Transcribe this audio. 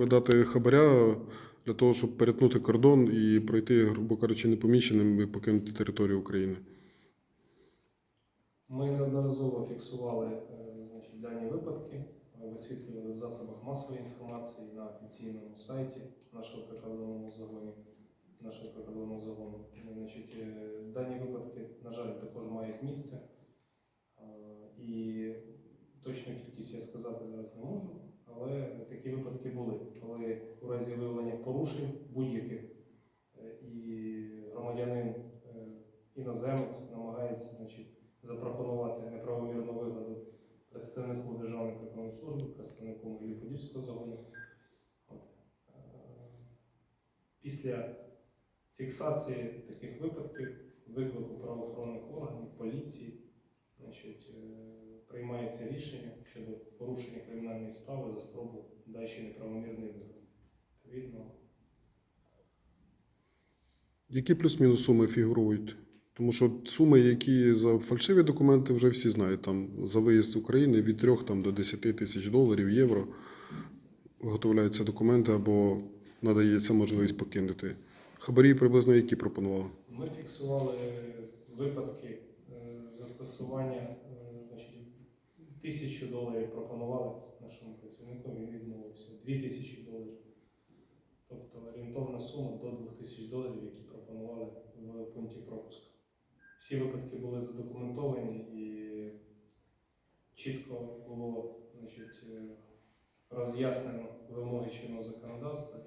би дати хабаря для того, щоб перетнути кордон і пройти, грубо кажучи, непоміченим і покинути територію України. Ми неодноразово фіксували е, значить, дані випадки, е, висвітлювали в засобах масової інформації на офіційному сайті нашого прикордонного загону. Нашого прикордонного загону. Значить, е, дані випадки, на жаль, також мають місце. І точну кількість я сказати зараз не можу, але такі випадки були, коли у разі виявлення порушень будь-яких е, і громадянин е, іноземець намагається значить, запропонувати неправомірну вигоду представнику Державної прикордонної служби, представнику Могилів-Подільського загону. Е, Після фіксації таких випадків, виклику правоохоронних органів, поліції, значить, приймається рішення щодо порушення кримінальної справи за спробу дачі неправомірної вигоди. Відповідно, Які плюс-мінус суми фігурують? Тому що суми, які за фальшиві документи, вже всі знають. Там за виїзд з України від 3 там, до 10 тисяч доларів, євро виготовляються документи або надається можливість покинути. Хабарі приблизно які пропонували? Ми фіксували випадки е, застосування, е, значить, тисячу доларів пропонували нашому працівнику, він відмовився. Дві тисячі доларів. Тобто орієнтовна сума до 2000 доларів, які пропонували в пункті пропуску. Всі випадки були задокументовані і чітко було значить, е, роз'яснено вимоги чинного законодавства